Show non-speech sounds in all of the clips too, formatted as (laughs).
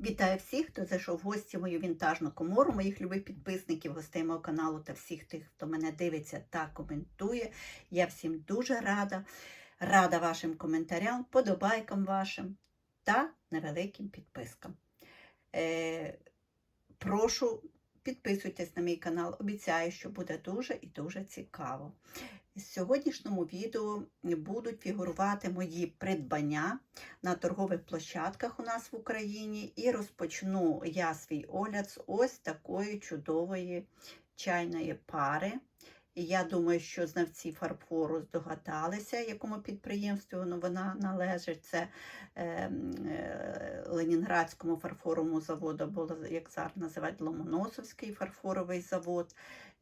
Вітаю всіх, хто зайшов в гості в мою вінтажну комору, моїх любих підписників, гостей мого каналу та всіх тих, хто мене дивиться та коментує. Я всім дуже рада. Рада вашим коментарям, подобайкам вашим та невеликим підпискам. Е, прошу, підписуйтесь на мій канал. Обіцяю, що буде дуже і дуже цікаво. В сьогоднішньому відео будуть фігурувати мої придбання на торгових площадках у нас в Україні. І розпочну я свій огляд з ось такої чудової чайної пари. І я думаю, що знавці фарфору здогадалися, якому підприємству вона належить. Це е, е, Ленінградському фарфоровому заводу, або, як зараз називають, Ломоносовський фарфоровий завод.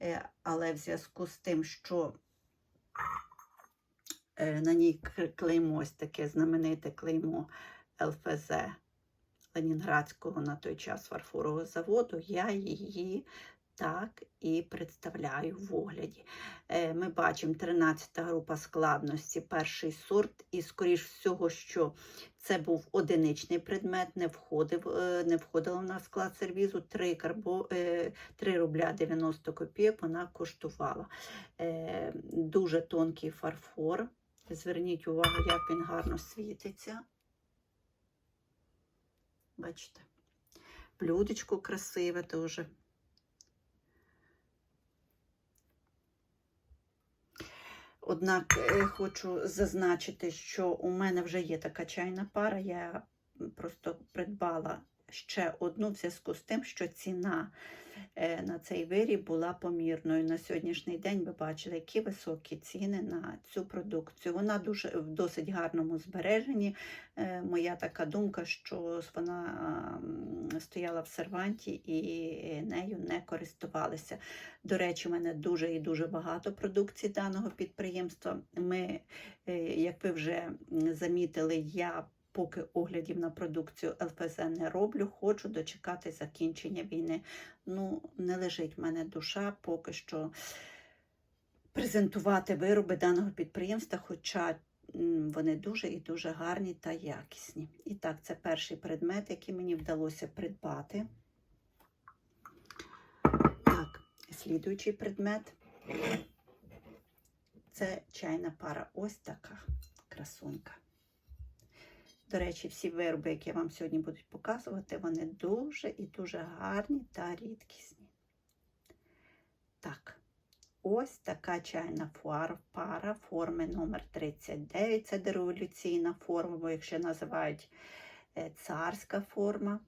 Е, але в зв'язку з тим, що на ній клеймо ось таке знамените клеймо ЛФЗ Ленінградського на той час фарфорового заводу, я її так і представляю в огляді. Е, Ми бачимо 13 група складності, перший сорт, і, скоріш всього, що це був одиничний предмет, не входив, е, не входило на склад сервізу 3, карбо, е, 3 рубля 90 копійок вона коштувала. Е, Дуже тонкий фарфор. Зверніть увагу, як він гарно світиться. Бачите? Блюдечко красиве дуже. Однак е, хочу зазначити, що у мене вже є така чайна пара. Я просто придбала ще одну в зв'язку з тим, що ціна е, на цей виріб була помірною. На сьогоднішній день ви бачили, які високі ціни на цю продукцію. Вона дуже в досить гарному збереженні. Е, Моя така думка, що вона стояла в серванті і нею не користувалися. До речі, у мене дуже і дуже багато продукції даного підприємства. Ми, е, як ви вже замітили, я поки оглядів на продукцію ЛПЗ не роблю, хочу дочекати закінчення війни. Ну, не лежить в мене душа поки що презентувати вироби даного підприємства, хоча вони дуже і дуже гарні та якісні. І так, це перший предмет, який мені вдалося придбати. Так, слідуючий предмет це чайна пара. Ось така красунька. До речі, всі вироби, які я вам сьогодні буду показувати, вони дуже і дуже гарні та рідкісні. Так, ось така чайна фуар, пара форми номер 39. Це дереволюційна форма, бо якщо називають е, царська форма.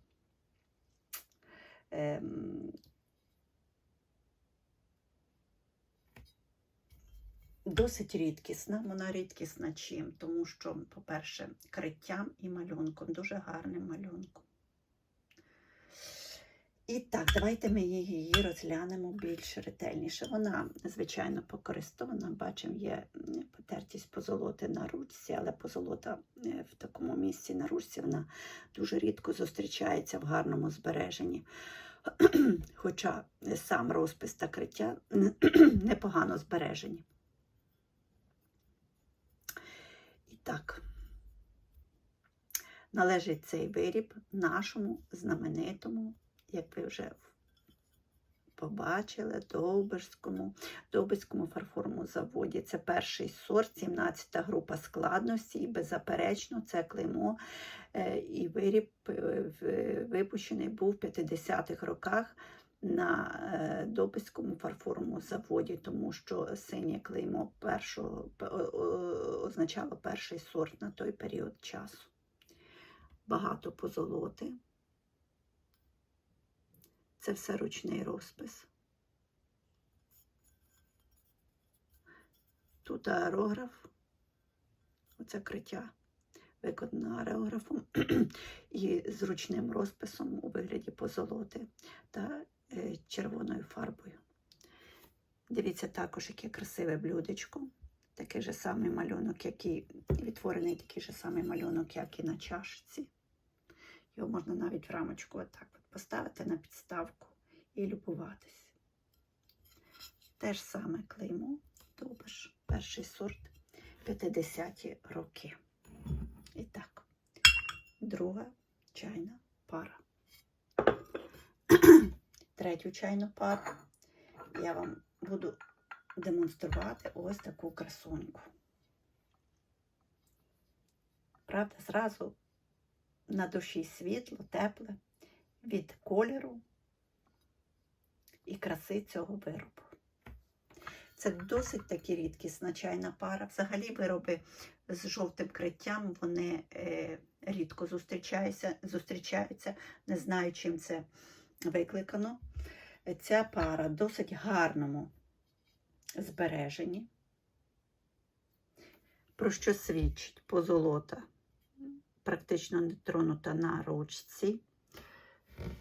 Досить рідкісна, вона рідкісна чим, тому що, по-перше, криттям і малюнком, дуже гарним малюнком. І так, давайте ми її розглянемо більш ретельніше. Вона, звичайно, покористована. Бачимо, є потертість позолоти на ручці, але позолота е, в такому місці на ручці вона дуже рідко зустрічається в гарному збереженні. Хоча сам розпис та криття (clears throat) непогано збережені. І так, належить цей виріб нашому знаменитому, як ви вже побачили, Довбиському, Довбиському фарфоровому заводі. Це перший сорт, 17 група складності, і беззаперечно це клеймо. е, І виріб е, випущений був в 50-х роках на е, Добиському фарфоровому заводі, тому що синє клеймо першого означало перший сорт на той період часу. Багато позолоти. Це все ручний розпис. Тут аерограф, оце криття виконано аерографом (clears throat) і з ручним розписом у вигляді позолоти та червоною фарбою. Дивіться також, яке красиве блюдечко. Такий же самий малюнок, який відтворений такий же самий малюнок, як і на чашці. Його можна навіть в рамочку отак от поставити на підставку і любуватись. Те ж саме клеймо, Довбиш, перший сорт 50-ті роки. І так, друга чайна пара. Третю чайну пару. Я вам буду демонструвати ось таку красуньку. Правда, зразу на душі світло, тепле від кольору і краси цього виробу. Це досить таки рідкісна чайна пара. Взагалі вироби з жовтим криттям вони е, рідко зустрічаються, зустрічаються. Не знаю, чим це викликано. Ця пара досить гарному збереженні, про що свідчить позолота, практично не тронута на ручці,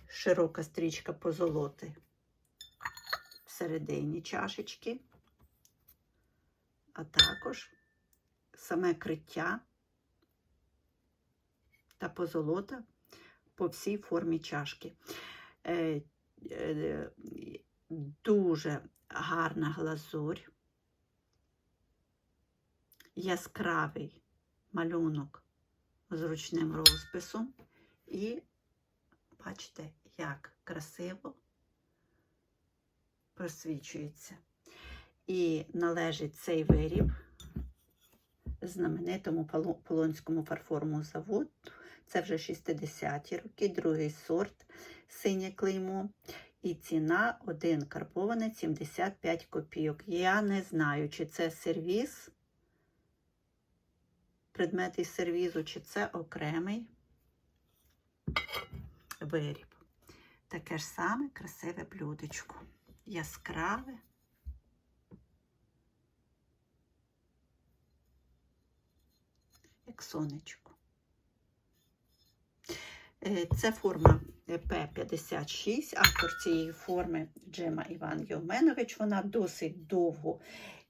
широка стрічка позолоти всередині чашечки, а також саме криття та позолота по всій формі чашки. Е, Дуже гарна глазурь, яскравий малюнок з ручним розписом, і бачите, як красиво просвічується. І належить цей виріб знаменитому Полонському фарфоровому заводу. Це вже 60-ті роки, другий сорт, синє клеймо. І ціна один карбований 75 копійок. Я не знаю, чи це сервіз, предмет із сервізу, чи це окремий виріб. Таке ж саме красиве блюдечко. Яскраве. Як сонечко. Е, Це форма П-56, автор цієї форми Джема Іван Євменович. Вона досить довго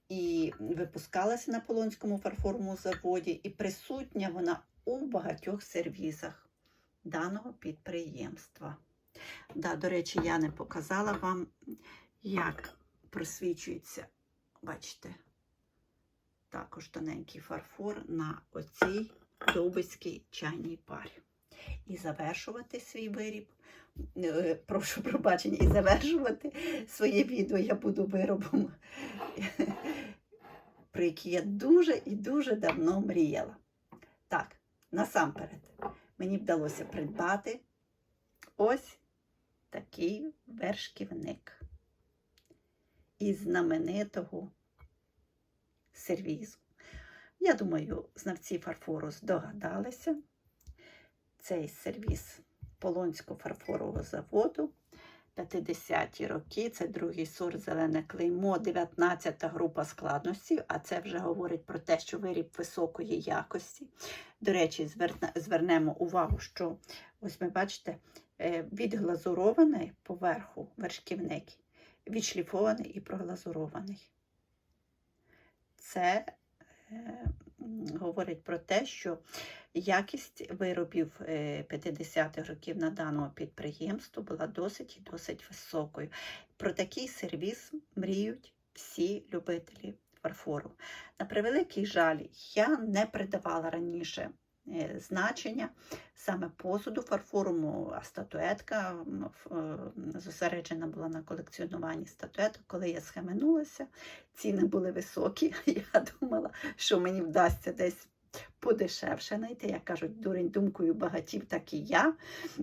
і випускалася на Полонському фарфоровому заводі, і присутня вона у багатьох сервізах даного підприємства. Да, до речі, я не показала вам, як просвічується, бачите, також тоненький фарфор на оцій довбиській чайній парі і завершувати свій виріб. е, Прошу пробачення, і завершувати своє відео я буду виробом, про який я дуже і дуже давно мріяла. Так, насамперед, мені вдалося придбати ось такий вершківник із знаменитого сервізу. Я думаю, знавці фарфору здогадалися цей сервіс Полонського фарфорового заводу. 50-ті роки, це другий сорт зелене клеймо, 19 та група складності, а це вже говорить про те, що виріб високої якості. До речі, звернемо увагу, що ось ми бачите, е, відглазурований поверху вершківник, відшліфований і проглазурований. Це е, говорить про те, що якість виробів е, 50-х років на даному підприємству була досить і досить високою. Про такий сервіс мріють всі любителі фарфору. На превеликий жаль, я не придавала раніше е, значення саме посуду фарфоровому, а статуетка е, зосереджена була на колекціонуванні статуеток. Коли я схаменулася, ціни були високі. (laughs) Я думала, що мені вдасться десь подешевше знайти. Як кажуть, дурень думкою багатів, так і я.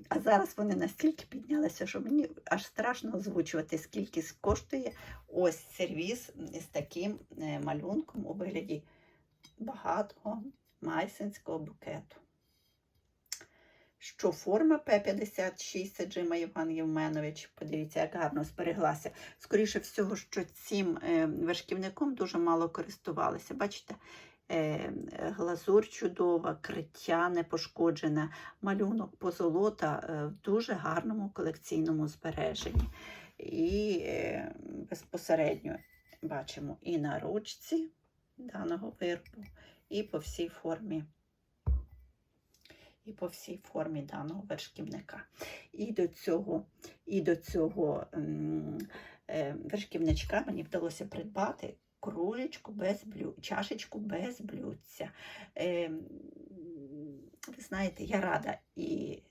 А зараз вони настільки піднялися, що мені аж страшно озвучувати, скільки коштує ось сервіс з таким е, малюнком у вигляді багатого майсинського букету. Що форма П-56, це Джима Іван Євменович, подивіться, як гарно збереглася. Скоріше всього, що цим е, вершківником дуже мало користувалися. Бачите, е, глазур чудова, криття не пошкоджене, малюнок позолота е, в дуже гарному колекційному збереженні. І безпосередньо бачимо і на ручці даного виробу, і по всій формі. І по всій формі даного вершківника. І до цього, і до цього е, вершківничка мені вдалося придбати кружечку без блю... чашечку без блюдця. Е, ви знаєте, я рада і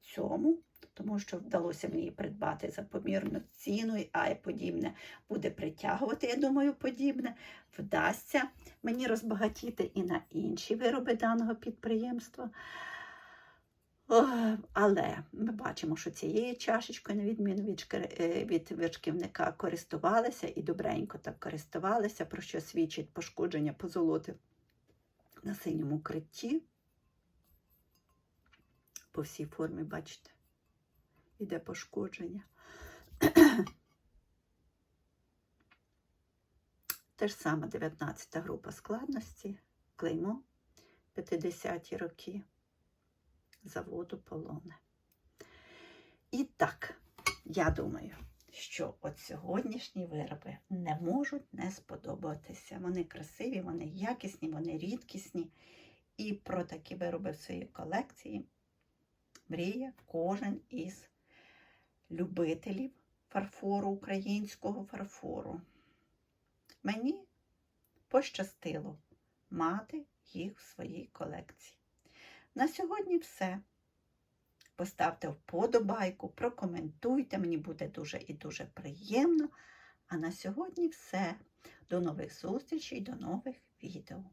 цьому, тому що вдалося мені придбати за помірну ціну, а й подібне буде притягувати, я думаю, подібне. Вдасться мені розбагатіти і на інші вироби даного підприємства. Але ми бачимо, що цією чашечкою, на відміну від, е, від вершківника, користувалися і добренько так користувалися, про що свідчить пошкодження позолоти на синьому критті. По всій формі, бачите, іде пошкодження. Те ж саме 19 група складності, клеймо 50-ті роки заводу полоне. І так, я думаю, що от сьогоднішні вироби не можуть не сподобатися. Вони красиві, вони якісні, вони рідкісні. І про такі вироби в своїй колекції мріє кожен із любителів фарфору, українського фарфору. Мені пощастило мати їх в своїй колекції. На сьогодні все. Поставте вподобайку, прокоментуйте, мені буде дуже і дуже приємно. А на сьогодні все. До нових зустрічей, до нових відео.